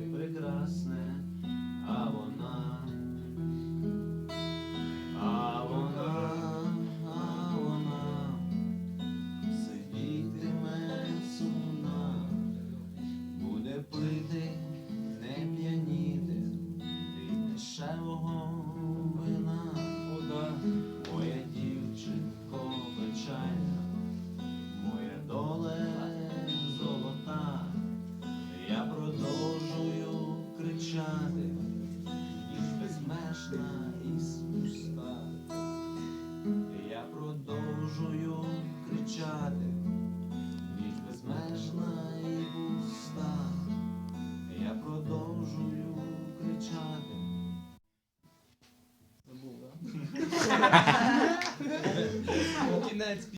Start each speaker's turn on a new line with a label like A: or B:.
A: прекрасне, а
B: вона,
A: а вона, а вона сидітиме сумна, буде плити, не п'яніти від дешевого. Кричати, ніж безмежна і пуста. Я продовжую кричати, ніж безмежна і пуста. Я продовжую кричати.
B: Забув, да?